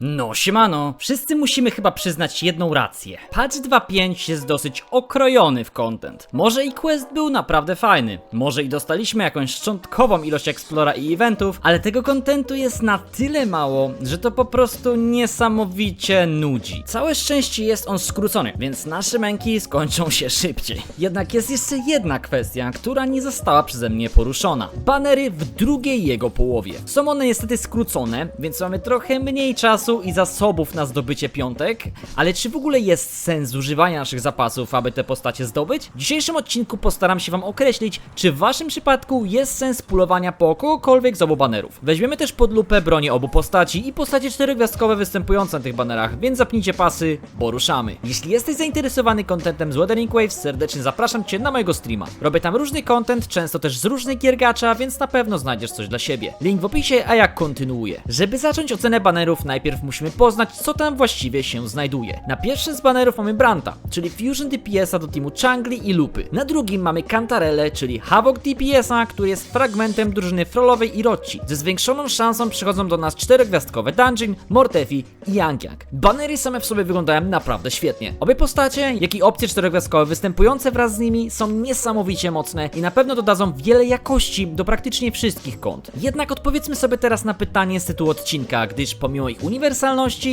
No, siemano, wszyscy musimy chyba przyznać jedną rację. Patch 2.5 jest dosyć okrojony w content. Może i quest był naprawdę fajny, może i dostaliśmy jakąś szczątkową ilość explora i eventów, ale tego kontentu jest na tyle mało, że to po prostu niesamowicie nudzi. Całe szczęście jest on skrócony, więc nasze męki skończą się szybciej. Jednak jest jeszcze jedna kwestia, która nie została przeze mnie poruszona. Banery w drugiej jego połowie. Są one niestety skrócone, więc mamy trochę mniej czasu i zasobów na zdobycie piątek, ale czy w ogóle jest sens używania naszych zapasów, aby te postacie zdobyć? W dzisiejszym odcinku postaram się wam określić, czy w waszym przypadku jest sens pulowania po kogokolwiek z obu banerów. Weźmiemy też pod lupę bronię obu postaci i postacie czterogwiazdkowe występujące na tych banerach, więc zapnijcie pasy, bo ruszamy. Jeśli jesteś zainteresowany kontentem z Weathering Waves, serdecznie zapraszam cię na mojego streama. Robię tam różny content, często też z różnych gier gacza, więc na pewno znajdziesz coś dla siebie. Link w opisie, a jak kontynuuję. Żeby zacząć ocenę banerów, najpierw musimy poznać, co tam właściwie się znajduje. Na pierwszym z banerów mamy Branta, czyli Fusion DPS-a do teamu Changli i Lupy. Na drugim mamy Cantarelle, czyli Havok DPS-a, który jest fragmentem drużyny Frollowej i Rocci. Ze zwiększoną szansą przychodzą do nas czterogwiazdkowe Dungeon, Mortefi i Yang Yang. Banery same w sobie wyglądają naprawdę świetnie. Obie postacie, jak i opcje czterogwiazdkowe występujące wraz z nimi są niesamowicie mocne i na pewno dodadzą wiele jakości do praktycznie wszystkich kont. Jednak odpowiedzmy sobie teraz na pytanie z tytułu odcinka, gdyż pomimo ich uniwersalności,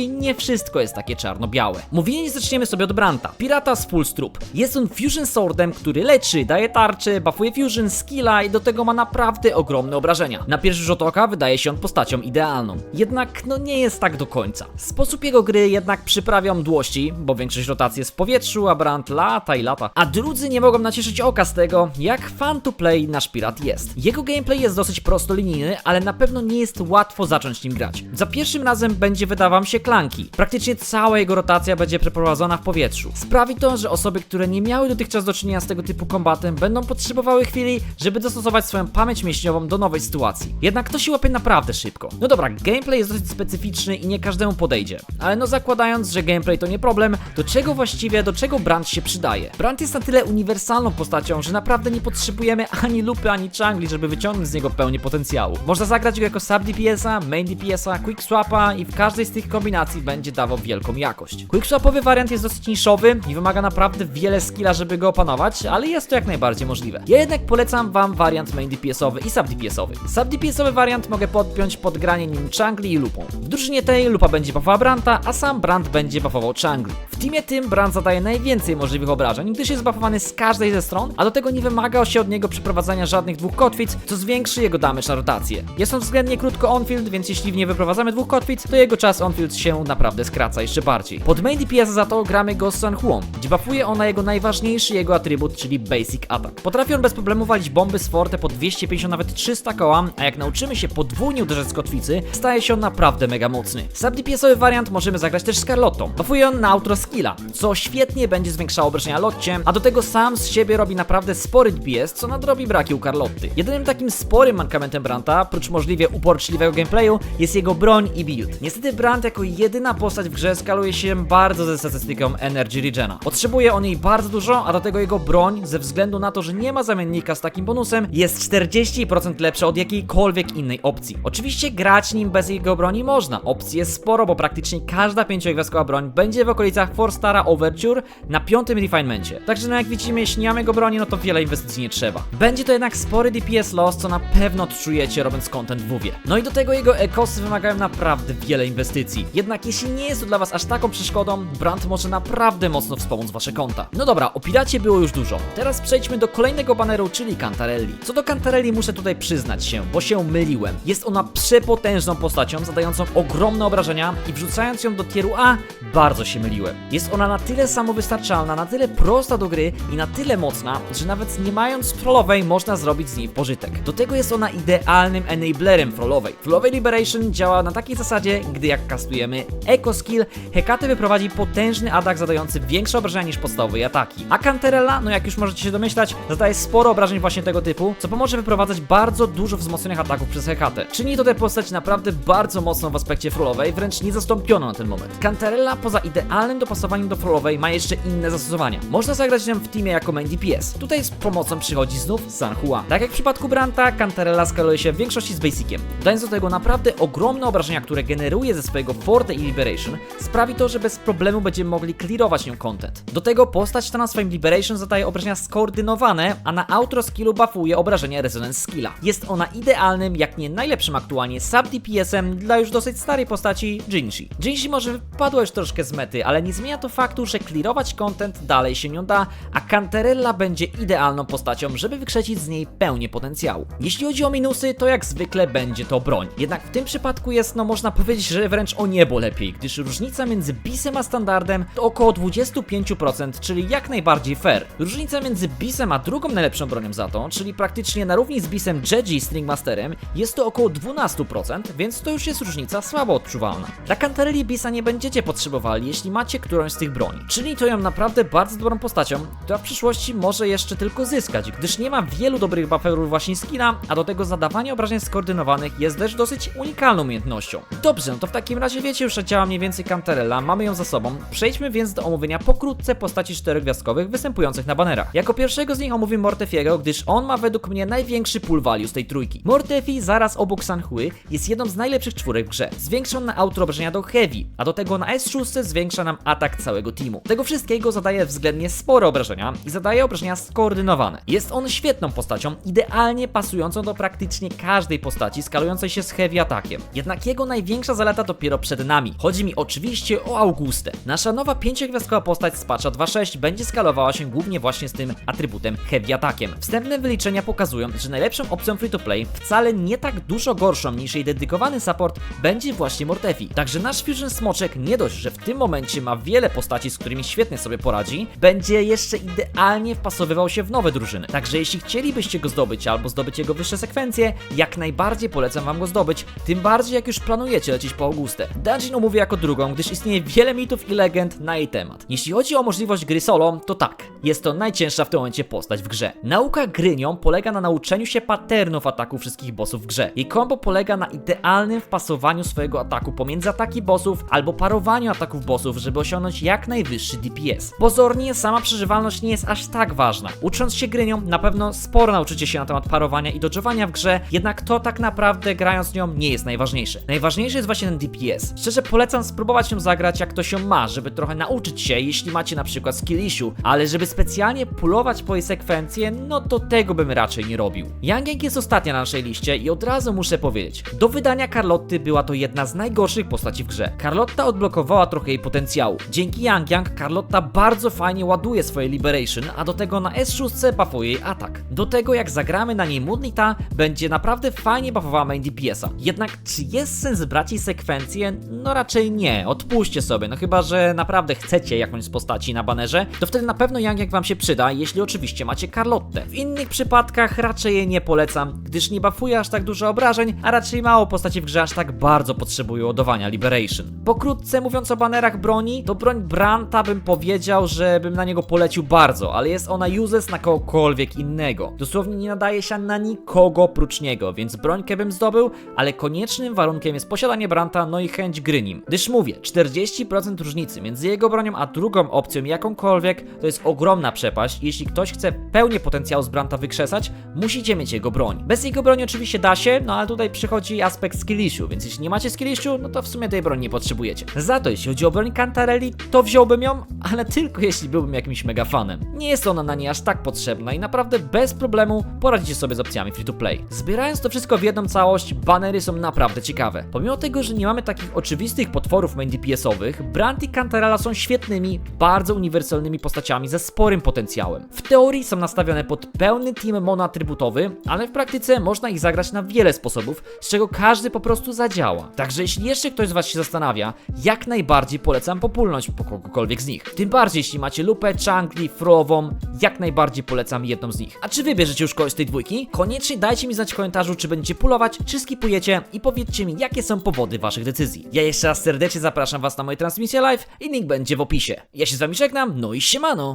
nie wszystko jest takie czarno-białe. Mówienie zaczniemy sobie od Branta, pirata z full strup. Jest on fusion swordem, który leczy, daje tarczy, buffuje fusion, skilla i do tego ma naprawdę ogromne obrażenia. Na pierwszy rzut oka wydaje się on postacią idealną. Jednak no nie jest tak do końca. Sposób jego gry jednak przyprawia mdłości, bo większość rotacji jest w powietrzu, a Brant lata i lata. A drudzy nie mogą nacieszyć oka z tego, jak fan to play nasz pirat jest. Jego gameplay jest dosyć prostolinijny, ale na pewno nie jest łatwo zacząć nim grać. Za pierwszym razem będzie wydawał wam się klanki. Praktycznie cała jego rotacja będzie przeprowadzona w powietrzu. Sprawi to, że osoby, które nie miały dotychczas do czynienia z tego typu kombatem, będą potrzebowały chwili, żeby dostosować swoją pamięć mięśniową do nowej sytuacji. Jednak to się łapie naprawdę szybko. No dobra, gameplay jest dosyć specyficzny i nie każdemu podejdzie. Ale no zakładając, że gameplay to nie problem, do czego właściwie, do czego Brand się przydaje? Brand jest na tyle uniwersalną postacią, że naprawdę nie potrzebujemy ani lupy, ani changli, żeby wyciągnąć z niego pełnię potencjału. Można zagrać go jako sub DPS-a, main DPS-a, quick swapa i w każdej z tych kombinacji będzie dawał wielką jakość. Quickswapowy wariant jest dosyć niszowy i wymaga naprawdę wiele skilla, żeby go opanować, ale jest to jak najbardziej możliwe. Ja jednak polecam wam wariant main DPS-owy i sub DPS-owy. Sub DPS-owy wariant mogę podpiąć pod granie nim Changli i Lupą. W drużynie tej Lupa będzie buffowała Branta, a sam Brant będzie buffował Changli. W teamie tym Brant zadaje najwięcej możliwych obrażeń, gdyż jest buffowany z każdej ze stron, a do tego nie wymaga się od niego przeprowadzania żadnych dwóch kotwic, co zwiększy jego damage na rotację. Jest on względnie krótko on-field, więc jeśli w nie wyprowadzamy dwóch kotwic, to jego czas on-field się naprawdę skraca jeszcze bardziej. Pod main DPS za to gramy go z San Huon, gdzie ona jego najważniejszy jego atrybut, czyli Basic Attack. Potrafi on bez problemu walić bomby z forte po 250 nawet 300 koła, a jak nauczymy się podwójnie uderzać z kotwicy, staje się on naprawdę mega mocny. Sub DPS-owy wariant możemy zagrać też z Carlottą. Buffuje on na outro skilla, co świetnie będzie zwiększało obrażenia Lotcie, a do tego sam z siebie robi naprawdę spory DPS, co nadrobi braki u Carlotty. Jedynym takim sporym mankamentem Branta, prócz możliwie uporczliwego gameplayu, jest jego broń i build. Niestety Brant jako jedyna postać w grze skaluje się bardzo ze statystyką Energy Regena. Potrzebuje on jej bardzo dużo, a do tego jego broń, ze względu na to, że nie ma zamiennika z takim bonusem, jest 40% lepsza od jakiejkolwiek innej opcji. Oczywiście grać nim bez jego broni można, opcji jest sporo, bo praktycznie każda pięciogwiazdkowa broń będzie w okolicach 4-stara Overture na piątym refinemencie. Także no jak widzimy, jeśli nie mamy go broni, no to wiele inwestycji nie trzeba. Będzie to jednak spory DPS loss, co na pewno odczujecie robiąc content w WoWie. No i do tego jego ekosy wymagają naprawdę wiele inwestycji. Jednak jeśli nie jest to dla was aż taką przeszkodą, Brand może naprawdę mocno wspomóc wasze konta. No dobra, o było już dużo. Teraz przejdźmy do kolejnego baneru, czyli Cantarelli. Co do Cantarelli muszę tutaj przyznać się, bo się myliłem. Jest ona przepotężną postacią, zadającą ogromne obrażenia i wrzucając ją do tieru A, bardzo się myliłem. Jest ona na tyle samowystarczalna, na tyle prosta do gry i na tyle mocna, że nawet nie mając trollowej można zrobić z niej pożytek. Do tego jest ona idealnym enablerem trollowej. Trollowej Liberation działa na takiej zasadzie, gdy jak kastujemy Eco Skill, Hekate wyprowadzi potężny atak zadający większe obrażenia niż podstawowe ataki. A Canterella, no jak już możecie się domyślać, zadaje sporo obrażeń właśnie tego typu, co pomoże wyprowadzać bardzo dużo wzmocnionych ataków przez Hekatę. Czyni to tę postać naprawdę bardzo mocną w aspekcie frolowej, wręcz niezastąpioną na ten moment. Canterella poza idealnym dopasowaniem do fallowej ma jeszcze inne zastosowania. Można zagrać nią w teamie jako main DPS. Tutaj z pomocą przychodzi znów San Juan. Tak jak w przypadku Branta, Cantarella skaluje się w większości z basiciem. Dając do tego naprawdę ogromne obrażenia, które generuje ze swojego Forte i Liberation, sprawi to, że bez problemu będziemy mogli clearować nią content. Do tego postać ta na swoim Liberation zadaje obrażenia skoordynowane, a na outro skillu buffuje obrażenia Resonance skilla. Jest ona idealnym, jak nie najlepszym aktualnie sub DPS-em dla już dosyć starej postaci Jinshi. Jinshi może wypadła już troszkę z mety, ale nie zmienia to faktu, że clearować content dalej się nią da, a Cantarella będzie idealną postacią, żeby wykrzesić z niej pełnię potencjału. Jeśli chodzi o minusy, to jak zwykle będzie to broń. Jednak w tym przypadku jest, no można powiedzieć, że wręcz o niebo lepiej, gdyż różnica między Bisem a Standardem to około 25%, czyli jak najbardziej fair. Różnica między Bisem a drugą najlepszą bronią za to, czyli praktycznie na równi z Bisem Jeji i Stringmasterem, jest to około 12%, więc to już jest różnica słabo odczuwalna. Dla Cantarelli Bisa nie będziecie potrzebowali, jeśli macie którąś z tych broni. Czyli to ją naprawdę bardzo dobrą postacią, która w przyszłości może jeszcze tylko zyskać, gdyż nie ma wielu dobrych bufferów właśnie skina, a do tego zadawanie obrażeń skoordynowanych jest też dosyć unikalną umiejętnością. Dobrze, no to w takim razie wiecie już, że działa mniej więcej Cantarella, mamy ją za sobą. Przejdźmy więc do omówienia pokrótce postaci czterogwiazdkowych występujących na banerach. Jako pierwszego z nich omówimy Mortefiego, gdyż on ma według mnie największy pull value z tej trójki. Mortefi zaraz obok Sanhui jest jedną z najlepszych czwórek w grze. Zwiększa na outro obrażenia do heavy, a do tego na S6 zwiększa nam atak całego teamu. Tego wszystkiego zadaje względnie spore obrażenia i zadaje obrażenia skoordynowane. Jest on świetną postacią, idealnie pasującą do praktycznie każdej postaci skalującej się z heavy atakiem. Jednak jego największa zaleta dopiero przed nami. Chodzi mi oczywiście o Augustę. Nasza nowa pięciogwiazdkowa postać z patcha 2.6 będzie skalowała się głównie właśnie z tym atrybutem heavy atakiem. Wstępne wyliczenia pokazują, że najlepszą opcją free to play, wcale nie tak dużo gorszą niż jej dedykowany support, będzie właśnie Mortefi. Także nasz Fusion Smoczek nie dość, że w tym momencie ma wiele postaci, z którymi świetnie sobie poradzi, będzie jeszcze idealnie wpasowywał się w nowe drużyny. Także jeśli chcielibyście go zdobyć albo zdobyć jego wyższe sekwencje, jak najbardziej polecam wam go zdobyć, tym bardziej jak już planujecie lecieć po Augustę. Dungeon omówię jako drugą, gdyż istnieje wiele mitów i legend na jej temat. Jeśli chodzi o możliwość gry solo, to tak, jest to najcięższa w tym momencie postać w grze. Nauka gry nią polega na nauczeniu się patternów ataku wszystkich bossów w grze. Jej combo polega na idealnym wpasowaniu swojego ataku pomiędzy ataki bossów albo parowaniu ataków bossów, żeby osiągnąć jak najwyższy DPS. Pozornie sama przeżywalność nie jest aż tak ważna. Ucząc się gry nią, na pewno sporo nauczycie się na temat parowania i dodżowania w grze, jednak to tak naprawdę grając nią nie jest najważniejsze. Najważniejszy jest właśnie DPS. Szczerze polecam spróbować ją zagrać jak to się ma, żeby trochę nauczyć się, jeśli macie na przykład skill issue, ale żeby specjalnie pulować po jej sekwencje, no to tego bym raczej nie robił. Yang Yang jest ostatnia na naszej liście i od razu muszę powiedzieć, do wydania Carlotty była to jedna z najgorszych postaci w grze. Carlotta odblokowała trochę jej potencjału. Dzięki Yang Yang Carlotta bardzo fajnie ładuje swoje Liberation, a do tego na S6 buffuje jej atak. Do tego jak zagramy na niej Moonlita, będzie naprawdę fajnie buffowała main DPS-a. Jednak czy jest sens brać jej sekwencję? No raczej nie, odpuśćcie sobie, no chyba, że naprawdę chcecie jakąś z postaci na banerze, to wtedy na pewno Yang Yang wam się przyda, jeśli oczywiście macie Carlottę. W innych przypadkach raczej jej nie polecam, gdyż nie buffuje aż tak dużo obrażeń, a raczej mało postaci w grze aż tak bardzo potrzebują ładowania Liberation. Pokrótce mówiąc o banerach broni, to broń Branta bym powiedział, że bym na niego polecił bardzo, ale jest ona useless na kogokolwiek innego. Dosłownie nie nadaje się na nikogo oprócz niego, więc brońkę bym zdobył, ale koniecznym warunkiem jest posiadanie Branta, no i chęć gry nim. Gdyż mówię, 40% różnicy między jego bronią a drugą opcją jakąkolwiek to jest ogromna przepaść. Jeśli ktoś chce pełnię potencjału z Branta wykrzesać, musicie mieć jego broń. Bez jego broni oczywiście da się, no ale tutaj przychodzi aspekt skill issue, więc jeśli nie macie skill issue, no to w sumie tej broni nie potrzebujecie. Za to jeśli chodzi o broń Cantarelli, to wziąłbym ją, ale tylko jeśli byłbym jakimś mega fanem. Nie jest ona na niej aż tak potrzebna i naprawdę bez problemu poradzicie sobie z opcjami free to play. Zbierając to wszystko w jedną całość, banery są naprawdę ciekawe. Pomimo tego, że nie mamy takich oczywistych potworów main DPS-owych, Brand i Cantarella są świetnymi, bardzo uniwersalnymi postaciami ze sporym potencjałem. W teorii są nastawione pod pełny team monoatrybutowy, ale w praktyce można ich zagrać na wiele sposobów, z czego każdy po prostu zadziała. Także jeśli jeszcze ktoś z Was się zastanawia, jak najbardziej polecam populnąć po kogokolwiek z nich. Tym bardziej jeśli macie lupę, changli, frową, jak najbardziej polecam jedną z nich. A czy wybierzecie już kogoś z tej dwójki? Koniecznie dajcie mi znać w komentarzu, czy będziecie pulować, czy skipujecie i powiedzcie mi, jakie są powody Waszych decyzji. Ja jeszcze raz serdecznie zapraszam Was na moje transmisje live i link będzie w opisie. Ja się z Wami żegnam, no i siemano!